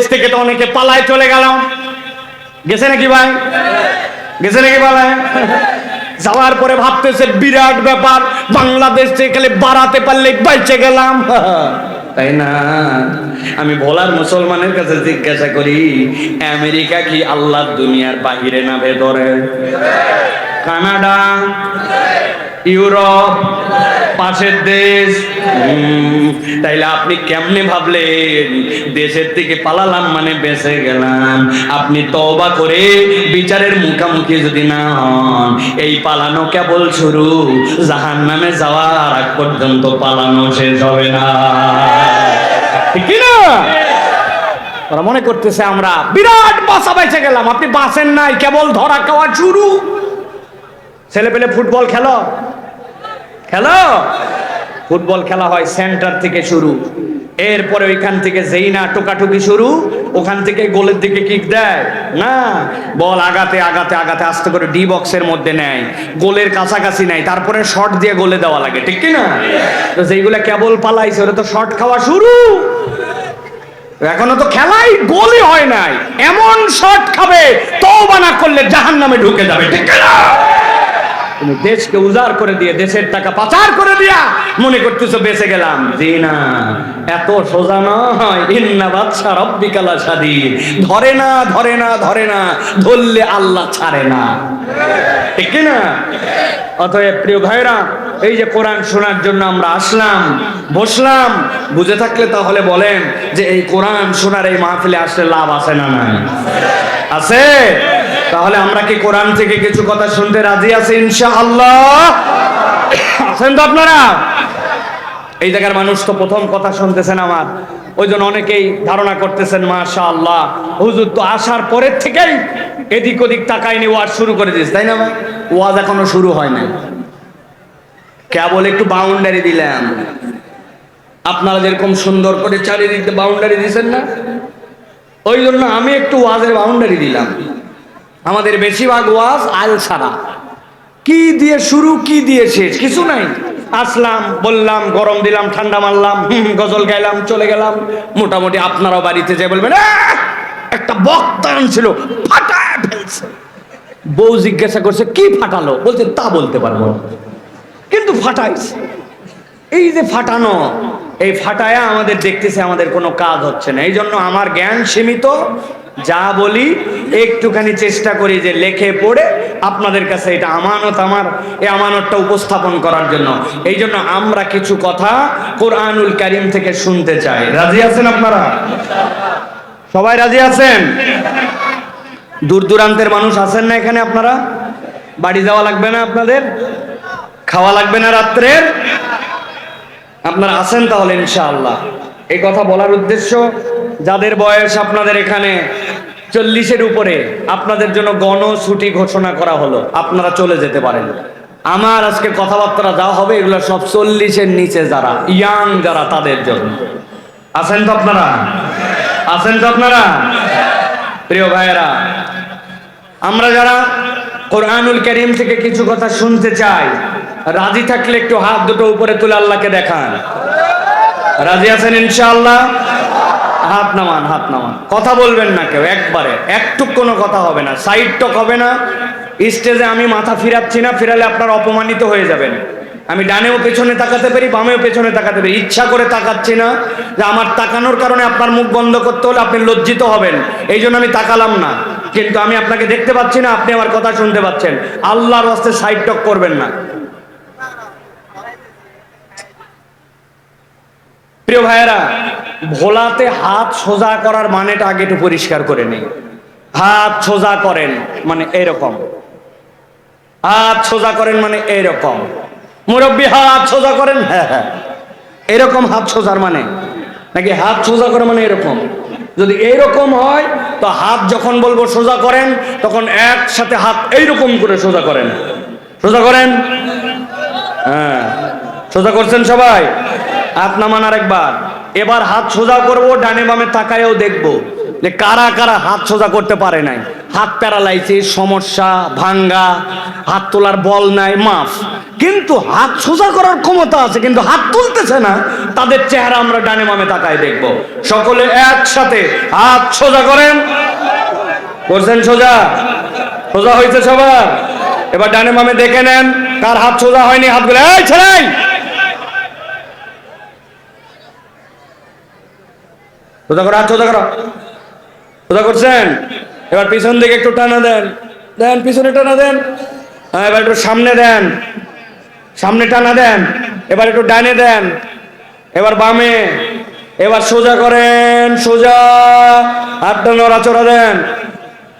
দেশ থেকে তো অনেকে পালায় চলে গেল গেছে নাকি ভাই? গেছে নাকি পালায়? যাওয়ার পরে ভাবতেছে বিরাট ব্যাপার, বাংলাদেশ থেকে বাড়াতে পারলে বাইচে গেলাম। তাই না? আমি ভোলার মুসলমানের কাছে জিজ্ঞাসা করি, আমেরিকা কি আল্লাহর দুনিয়ার বাহিরে না ভেতরে? কানাডা? ইউরোপ? পাশের দেশ। তাইলে আপনি কেমনে ভাবলেন? দেশের থেকে পালালাম মানে বেঁচে গেলাম। আপনি তবা করে বিচারের মুখামুখি যদি না হন, এই পালানো কেবল শুরু। জাহান নামে যাওয়ার আগ পর্যন্ত পালানো শেষ হবে না। ঠিক না? ওরা মনে করতেছে আমরা বিরাট বাসা বেঁচে গেলাম। আপনি বাসেন নাই, কেবল ধরা খাওয়া শুরু। ছেলে পেলে ফুটবল খেলো? খেলো? ফুটবল খেলা হয় সেন্টার থেকে শুরু। এরপরে ওইখান থেকে যেই না টোকাটুকি শুরু, ওখান থেকে গোলের দিকে কিক দেয়। না, বল আগাতে আগাতে আগাতে আস্তে করে ডি বক্সের মধ্যে নেয়। গোলের কাছাকাছি নেয়, তারপরে শট দিয়ে গোলে দেওয়া লাগে, ঠিক কি না তো যেইগুলা কেবল পালাইছে, ওরা তো শট খাওয়া শুরু। এখনও তো খেলাই গোলই হয় নাই। এমন শট খাবে, তওবা না করলে জাহান্নামে ঢুকে যাবে, ঠিক কি না তুমি দেশকে উজাড় করে দিয়ে, দেশের টাকা পাচার করে দিয়া মনে করতেছো বেঁচে গেলাম। জি না, এত সোজা নয়। ইন্না বাদশা রব্বিকালা সাদি ধরে না ধরে না ধরে না, ধরলে আল্লাহ ছাড়ে না। ঠিক না? অতএব প্রিয় ভাইরা এই যে কোরআন শোনার জন্য আমরা আসলাম, বসলাম। বুঝে থাকলে তাহলে বলেন যে এই কোরআন শোনার এই মাহফিলে আসলে লাভ আছে না না আছে? তাহলে আমরা কি কোরআন থেকে কিছু কথা শুনতে রাজি আছি ইনশাআল্লাহ? আছেন তো আপনারা? এই জায়গার মানুষ তো প্রথম কথা শুনতেছেন আমার। ওই জন্য অনেকেই ধারণা করতেছেন মাশা আল্লাহ হুজুর তো আসার পরের থেকেই এদিক ওদিক তাকায়নি ওয়াজ শুরু করে দিস তাই না ভাই? ওয়াজ এখনও শুরু হয় নাই। কেবল একটু বাউন্ডারি দিলাম। আপনারা যেরকম সুন্দর করে চারিদিকে বাউন্ডারি দিয়েছেন না? ওই জন্য আমি একটু ওয়াজের বাউন্ডারি দিলাম। আমাদের বেশিরভাগ ওয়াজ আল ছাড়া কি দিয়ে শুরু, কি দিয়ে শেষ? কিছু নাই। আসলাম, বললাম, গরম দিলাম, ঠান্ডা মারলাম গজল গাইলাম, চলে গেলাম। মোটামুটি আপনারাও বাড়িতে যে বলবেন একটা বক্তা ছিল, ফাটায় ফেলছে। বউ জিজ্ঞাসা করছে, কি ফাটালো? বলছে, তা বলতে পারব। কিন্তু ফাটাইছে। এই যে ফাটানো, এই ফাটায়া আমাদের দেখতেছে আমাদের কোনো কাজ হচ্ছে না। এই জন্য আমার জ্ঞান সীমিত, যা বলি একটুখানি চেষ্টা করি যে লেখে পড়ে আপনাদের কাছে এটা আমানত আমার, এই আমানতটা উপস্থাপন করার জন্য। এই জন্য আমরা কিছু কথা কোরআনুল কারিম থেকে শুনতে চাই। রাজি আছেন আপনারা? সবাই রাজি আছেন? দূর দূরান্তের মানুষ আছেন না এখানে আপনারা? বাড়ি যাওয়া লাগবে না আপনাদের? খাওয়া লাগবে না রাত্রের আপনারা আছেন তাহলে ইনশাআল্লাহ। এই কথা বলার উদ্দেশ্য, যাদের বয়স আপনাদের এখানে চল্লিশের উপরে, আপনাদের জন্য গণছুটি ঘোষণা করা হলো। আপনারা চলে যেতে পারেন। আমার আজকে কথাবার্তা যা হবে, এগুলো সব চল্লিশের নিচে যারা, ইয়াং যারা, তাদের জন্য। আছেন তো আপনারা? আছেন তো আপনারা? প্রিয় ভাইয়েরা, আমরা যারা কোরআনুল করিম থেকে কিছু কথা শুনতে চাই রাজি থাকলে একটু হাত দুটো উপরে তুলে আল্লাহকে দেখান। রাজি আছেন ইনশাআল্লাহ? হাত নামান হাত নামান। কথা বলবেন না কেউ, একবারে। একটুক কোনো কথা হবে না। সাইড টক হবে না। স্টেজে আমি মাথা ফিরাচ্ছি না, ফিরালে আপনার অপমানিত হয়ে যাবেন। আমি ডানেও পেছনে তাকাতে পারি, বামেও পেছনে তাকাতে পারি। ইচ্ছা করে তাকাচ্ছি না যে আমার তাকানোর কারণে আপনার মুখ বন্ধ করতে হলে আপনি লজ্জিত হবেন। এই জন্য আমি তাকালাম না। কিন্তু আমি আপনাকে দেখতে পাচ্ছি না, আপনি আমার কথা শুনতে পাচ্ছেন। আল্লাহর হস্তে সাইড টক করবেন না। প্রিয় ভাইয়েরা, ভোলাতে হাত সোজা করার মানেটা আগে একটু পরিষ্কার করে নেই। হাত সোজা করেন মানে এরকম। হাত সোজা করেন মানে এরকম। মুরব্বী, হাত সোজা করেন? হ্যাঁ হ্যাঁ। এরকম হাত সোজার মানে? নাকি হাত সোজা করে মানে এরকম? যদি এইরকম হয়, তো হাত যখন বলব সোজা করেন, তখন একসাথে হাত এইরকম করে সোজা করেন। সোজা করেন? হ্যাঁ। সোজা করছেন সবাই? হাত নামান আরেকবার এবার হাত সোজা করব, ডানে বামে তাকায়ও দেখব যে কারা কারা হাত সোজা করতে পারে নাই। হাত প্যারালাইসিস, সমস্যা, ভাঙ্গা, হাত তোলার বল নাই, মাফ। কিন্তু হাত সোজা করার ক্ষমতা আছে, কিন্তু হাত তুলতেছে না, তাদের চেহারা আমরা ডানে মামে তাকায় দেখব। সকলে একসাথে হাত সোজা করেন। করছেন সোজা? সোজা হয়েছে সবার? এবার ডানে মামে দেখে নেন, কার হাত সোজা হয়নি হাতগুলো? এই ছেড়াই সোজা করো, হাত সোজা করো। সোজা করছেন? এবার পিছন দিকে একটু টানা দেন। দেন, পিছনে টানা দেন। হ্যাঁ এবার একটু সামনে দেন। সামনে টানা দেন। এবার একটু ডানে দেন। এবার বামে। এবার সোজা করেন, সোজা। হাতটা নড়াচড়া দেন।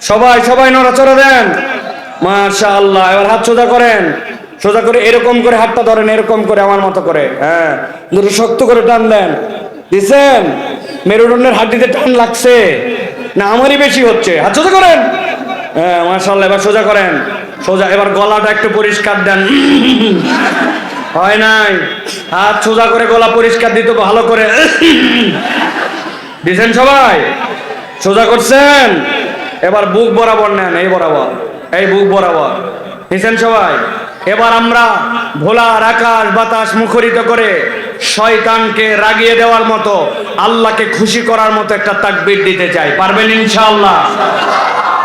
সবাই সবাই নড়াচড়া দেন। মাশা আল্লাহ এবার হাত সোজা করেন। সোজা করে এরকম করে হাতটা ধরেন, এরকম করে আমার মতো করে। হ্যাঁ দুটো শক্ত করে টান দেন দিছেন? মেরুদণ্ডের হাড্ডিতে টান লাগছে। না, আমারই বেশি হচ্ছে। হাত সোজা করেন। হ্যাঁ মাশাল্লাহ এবার সোজা করেন। সোজা, এবার গলাটা একটু পরিষ্কার দেন। হয় নাই। হাত সোজা করে গলা পরিষ্কার দিতে ভালো করে। দিছেন সবাই? সোজা করছেন? এবার বুক বরাবর নেন, এই বরাবর। এই বুক বরাবর। দিছেন সবাই? এবার আমরা ভোলার আকাশ বাতাস মুখরিত করে শয়তানকে রাগিয়ে দেওয়ার মতো, আল্লাহকে খুশি করার মতো একটা তাকবির দিতে চাই। পারবেন ইনশাআল্লাহ?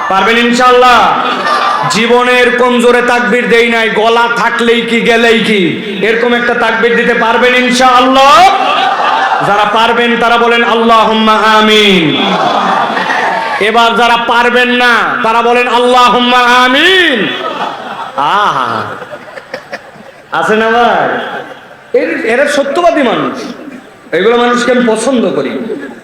পারবেন ইনশাআল্লাহ? জীবনের কোন জোরে তাকবির দেই নাই, গলা থাকলেই কি, গেলেই কি? এরকম একটা তাকবির দিতে পারবেন ইনশাআল্লাহ? যারা পারবেন তারা বলেন আল্লাহ আমিন। এবার যারা পারবেন না, তারা বলেন আল্লাহ আমিন। আহা! আছে না ভাই? এর- এরা সত্যবাদী মানুষ। এগুলো মানুষকে আমি পছন্দ করি।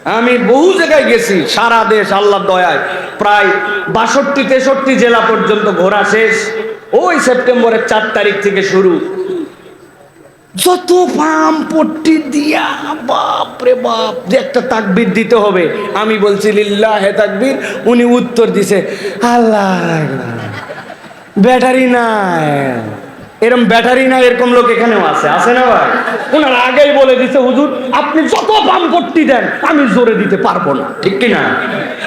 আমি বহু জায়গায় গেছি, সারা দেশ, আল্লাহর দয়ায়। প্রায় বাষট্টি, তেষট্টি জেলা পর্যন্ত ঘোরা শেষ। ওই সেপ্টেম্বরের চার তারিখ থেকে শুরু। যত পাম পট্টি দিয়া, বাপ রে বাপ, যে একটা তাকবির দিতে হবে। আমি বলছি, লিল্লাহ হে তাকবির। উনি উত্তর দিছে আল্লাহ ব্যাটারি নাই। এরকম ব্যাটারি না এরকম লোক এখানেও আছে। আছে না ভাই? ওনার আগেই বলে দিছে হুজুর আপনি যত পাম পট্টি দেন আমি জোরে দিতে পারব না। ঠিক কি না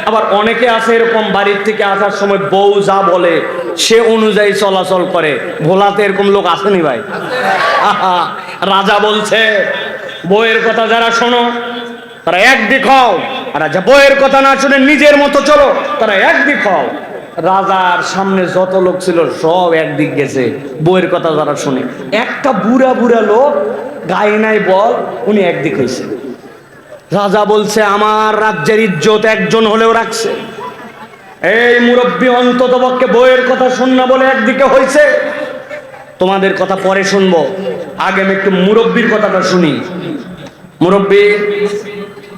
আবার অনেকে আছে এরকম বাড়ির থেকে আসার সময় বউ যা বলে সে অনুযায়ী চলাচল করে। ভোলাতে এরকম লোক আসেনি ভাই? আহা, রাজা বলছে বউয়ের কথা যারা শোনো তারা একদিক হও। আর যা বইয়ের কথা না শুনে নিজের মতো চলো তারা একদিক হও। রাজার সামনে যত লোক ছিল, সব একদিক গেছে। বইয়ের কথা যারা শুনে। একটা বুড়া বুড়া লোক, গায়ে নাই বল, উনি একদিক হয়েছে রাজা বলছে, আমার রাজ্যের ইজ্জত একজন হলেও রাখছে। এই মুরব্বী অন্তত পক্ষে বইয়ের কথা শুন না বলে একদিকে হয়েছে তোমাদের কথা পরে শুনব। আগে আমি একটু মুরব্বীর কথাটা শুনি। মুরব্বী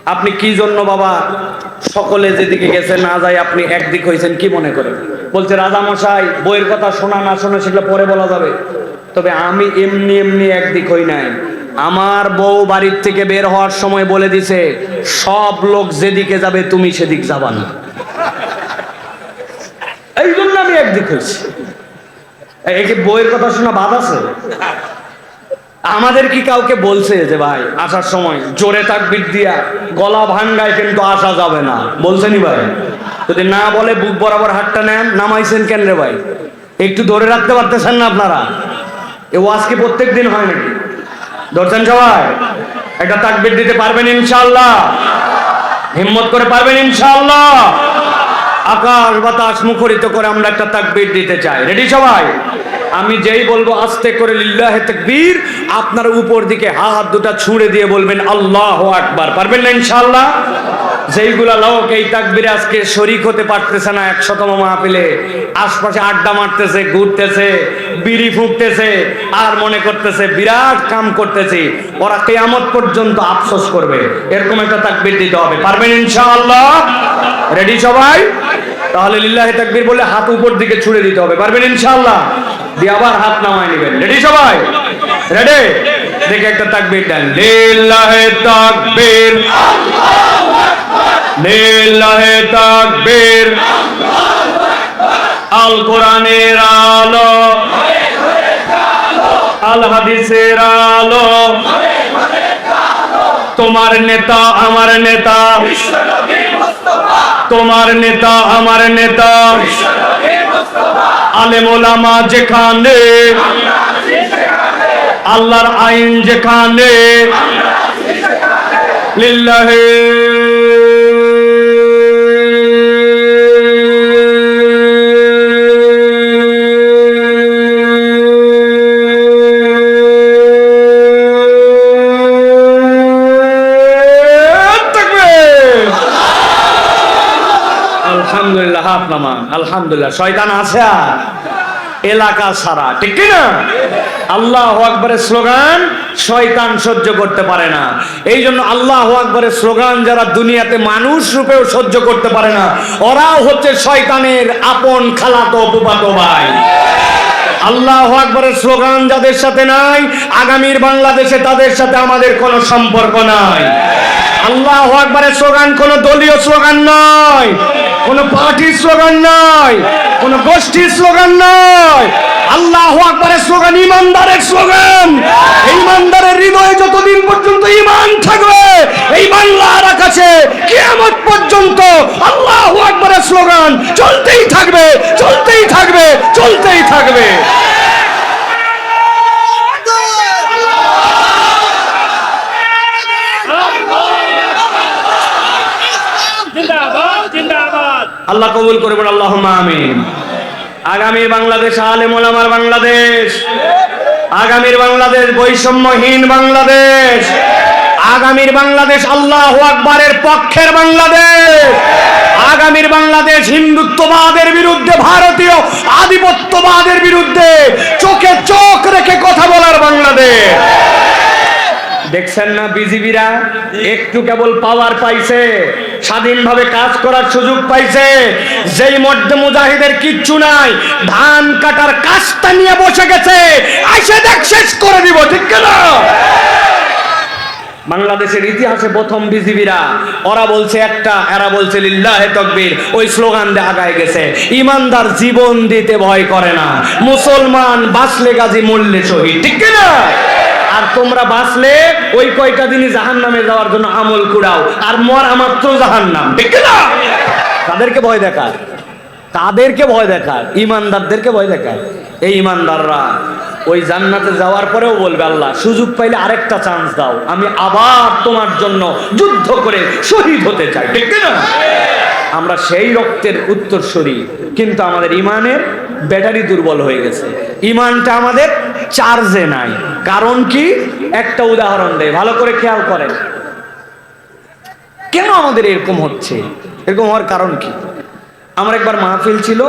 আপনি কি জন্য বাবা? সকলে যেদিকে গেছে, না যায় আপনি একদিক হয়েছেন, কি মনে করেন? বলছে রাজা মশাই বইয়ের কথা শোনা, না শোনা, সেগুলো পরে বলা যাবে। তবে আমি এমনি এমনি একদিক হই নাই। আমার বউ বাড়ির থেকে বের হওয়ার সময় বলে দিছে, সব লোক যেদিকে যাবে, তুমি সেদিক যাবা না। এই জন্য আমি একদিক হয়েছি। একে বইয়ের কথা শোনা বাদ আছে? আমাদের কি কাউকে বলছে যে ভাই, আসার সময় জোরে তাকবির দিয়া গলা ভাঙ্গায় কিন্তু আসা যাবে না। বলছেনি ভাই। যদি না বলে বুক বরাবর হাতটা নেন, নামাইছেন কেন রে ভাই? একটু ধরে রাখতে পারতেছেন না আপনারা? এ ওয়াজ কি প্রত্যেক দিন হয় নাকি? ধরছেন সবাই? একটা তাকবির দিতে পারবেন ইনশাআল্লাহ। হিম্মত করে পারবেন ইনশাআল্লাহ। আকাশ বাতাস মুখরিত করে আমরা একটা তাকবীর দিতে চাই। রেডি সবাই? আমি যেই বলব, আস্তে করে লিল্লাহে তাকবীর, আপনার উপর দিকে হাত দুটা ছুঁড়ে দিয়ে বলবেন, আল্লাহ আকবার। পারবেন না ইনশাআল্লাহ? যেইগুলা লোক এই তাকবীরে আজকে শরিক হতে পারতেছে না, একশতম মাহফিলে, আশপাশে আড্ডা মারতেছে, ঘুরতেছে, বিড়ি ফুটতেছে আর মনে করতেছে, বিরাট কাম করতেছি, ওরা কেয়ামত পর্যন্ত আফসোস করবে। এরকম একটা তাকবীর দিতে হবে, পারবেন ইনশাআল্লাহ? রেডি সবাই? তাহলে লিল্লাহে তাকবীর বলে হাত উপর দিকে ছুড়ে দিতে হবে, পারবেন ইনশাআল্লাহ? দিয়ে আবার হাত নামায় নেবেন। রেডি সবাই? রেডি দেখে একটা তাকবীর দেন। লিল্লাহে তাকবীর। লিল্লাহে তাকবীর। আল কোরআনের আলো। আল হাদিসের আলো। তোমার নেতা আমার নেতা। তোমার নেতা আমার নেতা। আলেমোলামা যেখানে আল্লাহর আইন যেখানে। লিল্লাহে আলহামদুলিল্লাহ শয়তান আছে এলাকা সারা, ঠিক না আল্লাহ আকবরের স্লোগান, শয়তান সহ্য করতে পারে না। এই জন্য আল্লাহ আকবরের স্লোগান, যারা দুনিয়াতে মানুষ রূপেও সহ্য করতে পারে না, ওরাও হচ্ছে শয়তানের আপন খালাতো ফুফাতো ভাই। আল্লাহ আকবরের স্লোগান যাদের সাথে নাই, আগামীর বাংলাদেশে তাদের সাথে আমাদের কোনো সম্পর্ক নাই। আল্লাহ আকবরের স্লোগান কোনো দলীয় স্লোগান নয়। কোনো পার্টির স্লোগান নয় কোনো গোষ্ঠীর স্লোগান নয় আল্লাহ আকবরের স্লোগান ইমানদারের স্লোগান। ইমানদারের হৃদয়ে যতদিন পর্যন্ত ইমান থাকবে, এই বাংলার আকাশে কিয়ামত পর্যন্ত আল্লাহ আকবরের স্লোগান চলতেই থাকবে চলতেই থাকবে চলতেই থাকবে। আল্লাহ কবুল করবেন আল্লাহ আমিন। আগামী বাংলাদেশ আলেমুল আমার বাংলাদেশ। আগামীর বাংলাদেশ বৈষম্যহীন বাংলাদেশ। আগামীর বাংলাদেশ আল্লাহ আকবরের পক্ষের বাংলাদেশ। আগামীর বাংলাদেশ হিন্দুত্ববাদের বিরুদ্ধে, ভারতীয় আধিপত্যবাদের বিরুদ্ধে চোখে চোখ রেখে কথা বলার বাংলাদেশ। দেখছেন না বিজিবিরা? একটু কেবল পাওয়ার পাইছে। স্বাধীনভাবে কাজ করার সুযোগ পাইছে। যেই মধ্যে মুজাহিদের কিচ্ছু নাই, ধান কাটার কাজটা নিয়ে বসে গেছে। আইসে দেখ, শেষ করে দিব, ঠিক না বাংলাদেশের ইতিহাসে প্রথম বিজিবিরা, ওরা বলছে একটা, এরা বলছে লিল্লাহে তকবীর। ওই স্লোগান দিয়ে আগায় গেছে, ইমানদার জীবন দিতে ভয় করে না, মুসলমান বাঁচলে গাজী মূল্যে শহীদ, ঠিক না আর তোমরা বাঁচলে ওই কয়টা দিনই জাহান নামে যাওয়ার জন্য আমল কুড়াও, আর মরা মাত্র জাহান নাম তাদেরকে ভয় দেখায়। তাদেরকে ভয় দেখায়। ইমানদারদেরকে ভয় দেখায়। এই ইমানদাররা ওই জান্নাতে যাওয়ার পরেও বলবে, আল্লাহ, সুযোগ পাইলে আরেকটা চান্স দাও। আমি আবার তোমার জন্য যুদ্ধ করে শহীদ হতে চাই। আমরা সেই রক্তের উত্তরসূরি, কিন্তু আমাদের ইমানের ব্যাটারি দুর্বল হয়ে গেছে। ইমানটা আমাদের চার্জে নাই। কারণ কি? একটা উদাহরণ দেয় ভালো করে খেয়াল করেন। কেন আমাদের এরকম হচ্ছে? এরকম হওয়ার কারণ কি? আমার একবার মাহফিল ছিল